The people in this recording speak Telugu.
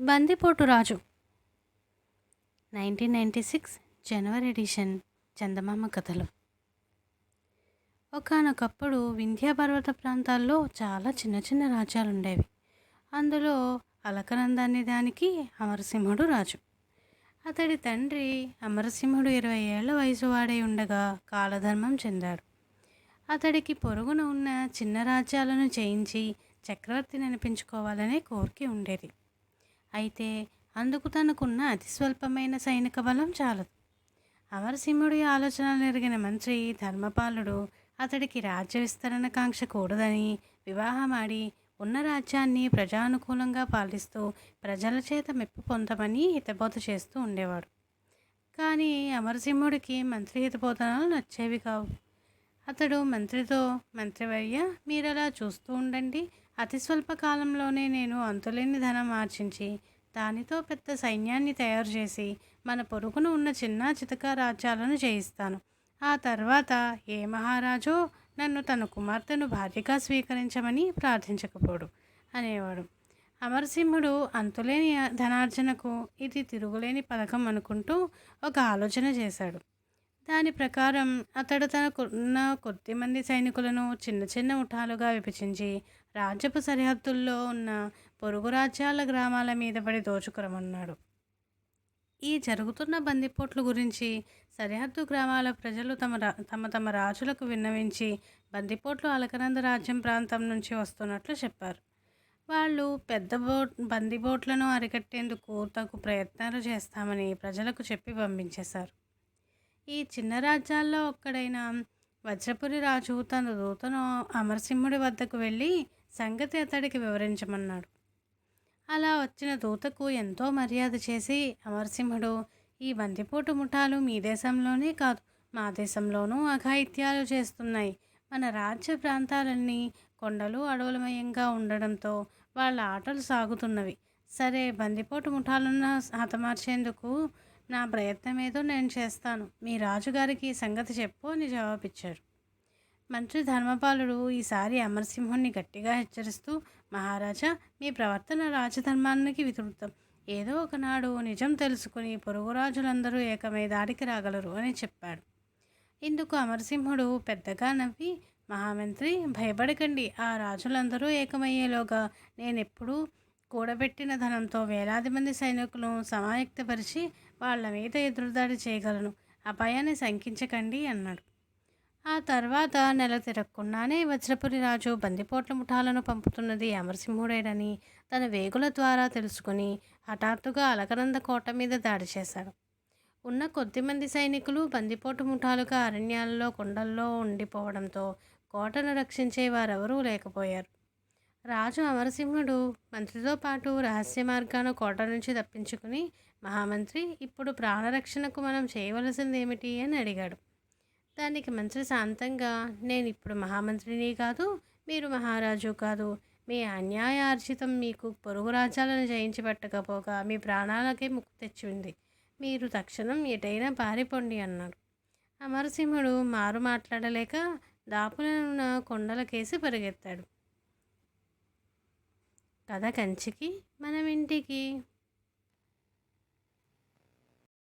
బందిపోటు రాజు. నైన్టీన్ నైంటీ సిక్స్ జనవరి ఎడిషన్ చందమామ కథలు. ఒకానొకప్పుడు వింధ్యా పర్వత ప్రాంతాల్లో చాలా చిన్న చిన్న రాజ్యాలు ఉండేవి అందులో అలకనందాన్ని దానికి అమరసింహుడు రాజు. అతడి తండ్రి అమరసింహుడు ఇరవై ఏళ్ళ వయసు వాడై ఉండగా కాలధర్మం చెందాడు. అతడికి పొరుగున ఉన్న చిన్న రాజ్యాలను జయించి చక్రవర్తిని అనిపించుకోవాలనే కోరిక ఉండేది. అయితే అందుకు తనకున్న అతి స్వల్పమైన సైనిక బలం చాలదు. అమరసింహుడి ఆలోచనలు ఎరిగిన మంత్రి ధర్మపాలుడు అతడికి రాజ్య విస్తరణ కాంక్ష కూడదని వివాహమాడి ఉన్న రాజ్యాన్ని ప్రజానుకూలంగా పాలిస్తూ ప్రజల చేత మెప్పు పొందమని హితబోధ చేస్తూ ఉండేవాడు. కానీ అమరసింహుడికి మంత్రి హితబోధనలు నచ్చేవి కావు. అతడు మంత్రితో మంత్రివర్య మీరలా చూస్తూ ఉండండి. అతి స్వల్ప కాలంలోనే నేను అంతులేని ధనం ఆర్జించి దానితో పెద్ద సైన్యాన్ని తయారు చేసి మన పొరుగున ఉన్న చిన్న చితక రాజ్యాలను జయిస్తాను. ఆ తర్వాత ఏ మహారాజో నన్ను తన కుమార్తెను భార్యగా స్వీకరించమని ప్రార్థించకపోడు అనేవాడు. అమరసింహుడు అంతులేని ధనార్జనకు ఇది తిరుగులేని పథకం అనుకుంటూ ఒక ఆలోచన చేశాడు. దాని ప్రకారం అతడు తనకున్న కొద్ది మంది సైనికులను చిన్న చిన్న ముఠాలుగా విభజించి రాజ్యపు సరిహద్దుల్లో ఉన్న పొరుగు రాజ్యాల గ్రామాల మీద పడి దోచుకురమన్నాడు. ఈ జరుగుతున్న బందిపోట్ల గురించి సరిహద్దు గ్రామాల ప్రజలు తమ రా తమ తమ రాజులకు విన్నవించి బందిపోట్లు అలకనంద రాజ్యం ప్రాంతం నుంచి వస్తున్నట్లు చెప్పారు. వాళ్ళు పెద్ద బోట్ బందిబోట్లను అరికట్టేందుకు తగు ప్రయత్నాలు చేస్తామని ప్రజలకు చెప్పి పంపించేశారు. ఈ చిన్న రాజ్యాల్లో ఒక్కడైన వజ్రపురి రాజు తన దూతను అమరసింహుడి వద్దకు వెళ్ళి సంగతి అతడికి వివరించమన్నాడు. అలా వచ్చిన దూతకు ఎంతో మర్యాద చేసి అమరసింహుడు ఈ బందిపోటు ముఠాలు మీ దేశంలోనే కాదు మా దేశంలోనూ అఘాయిత్యాలు చేస్తున్నాయి. మన రాజ్య ప్రాంతాలన్నీ కొండలు అడవులమయంగా ఉండడంతో వాళ్ళ ఆటలు సాగుతున్నవి. సరే బందిపోటు ముఠాలను హతమార్చేందుకు నా ప్రయత్నం ఏదో నేను చేస్తాను. మీ రాజుగారికి సంగతి చెప్పు అని జవాబిచ్చారు. మంత్రి ధర్మపాలుడు ఈసారి అమరసింహుణ్ణి గట్టిగా హెచ్చరిస్తూ మహారాజా మీ ప్రవర్తన రాజధర్మానికి విరుద్ధం. ఏదో ఒకనాడు నిజం తెలుసుకుని పొరుగు రాజులందరూ ఏకమై దాడికి రాగలరు అని చెప్పాడు. ఇందుకు అమరసింహుడు పెద్దగా నవ్వి మహామంత్రి భయపడకండి. ఆ రాజులందరూ ఏకమయ్యేలోగా నేనెప్పుడూ కూడబెట్టిన ధనంతో వేలాది మంది సైనికులను సమాయక్తపరిచి వాళ్ళ మీద ఎదురుదాడి చేయగలను. అపాయాన్ని శంకించకండి అన్నాడు. ఆ తర్వాత నెల తిరగకుండానే వజ్రపురి రాజు బందిపోట్ల ముఠాలను పంపుతున్నది అమరసింహుడేడని తన వేగుల ద్వారా తెలుసుకుని హఠాత్తుగా అలకనంద కోట మీద దాడి చేశాడు. ఉన్న కొద్దిమంది సైనికులు బందిపోటు ముఠాలుగా అరణ్యాల్లో కొండల్లో ఉండిపోవడంతో కోటను రక్షించే వారెవరూ లేకపోయారు. రాజు అమరసింహుడు మంత్రితో పాటు రహస్య మార్గాన కోట నుంచి తప్పించుకుని మహామంత్రి ఇప్పుడు ప్రాణరక్షణకు మనం చేయవలసింది ఏమిటి అని అడిగాడు. దానికి మంత్రి శాంతంగా నేను ఇప్పుడు మహామంత్రిని కాదు మీరు మహారాజు కాదు. మీ అన్యాయార్జితం మీకు పొరుగు రాజ్యాలను జయించి పెట్టకపోగా మీ ప్రాణాలకే ముక్కు తెచ్చింది. మీరు తక్షణం ఎటైనా పారిపోండి అన్నాడు అమరసింహుడు మారు మాట్లాడలేక దాపులనున్న కొండలకేసి పరిగెత్తాడు. కథ కంచికి మనం ఇంటికి.